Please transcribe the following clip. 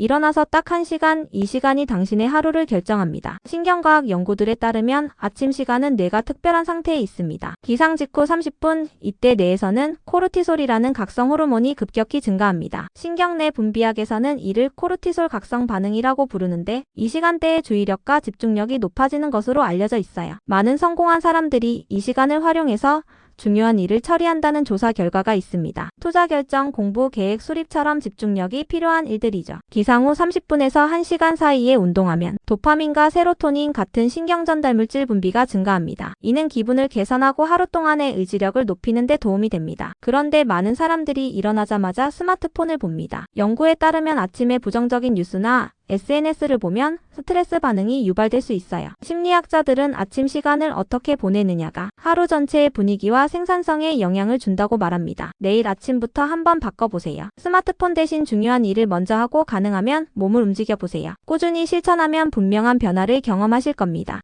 일어나서 딱 1시간, 이 시간이 당신의 하루를 결정합니다. 신경과학 연구들에 따르면 아침 시간은 뇌가 특별한 상태에 있습니다. 기상 직후 30분, 이때 뇌에서는 코르티솔이라는 각성 호르몬이 급격히 증가합니다. 신경 내 분비학에서는 이를 코르티솔 각성 반응이라고 부르는데 이 시간대에 주의력과 집중력이 높아지는 것으로 알려져 있어요. 많은 성공한 사람들이 이 시간을 활용해서 중요한 일을 처리한다는 조사 결과가 있습니다. 투자 결정, 공부, 계획, 수립처럼 집중력이 필요한 일들이죠. 기상 후 30분에서 1시간 사이에 운동하면 도파민과 세로토닌 같은 신경 전달 물질 분비가 증가합니다. 이는 기분을 개선하고 하루 동안의 의지력을 높이는 데 도움이 됩니다. 그런데 많은 사람들이 일어나자마자 스마트폰을 봅니다. 연구에 따르면 아침에 부정적인 뉴스나 SNS를 보면 스트레스 반응이 유발될 수 있어요. 심리학자들은 아침 시간을 어떻게 보내느냐가 하루 전체의 분위기와 생산성에 영향을 준다고 말합니다. 내일 아침부터 한번 바꿔보세요. 스마트폰 대신 중요한 일을 먼저 하고 가능하면 몸을 움직여 보세요. 꾸준히 실천하면 분명한 변화를 경험하실 겁니다.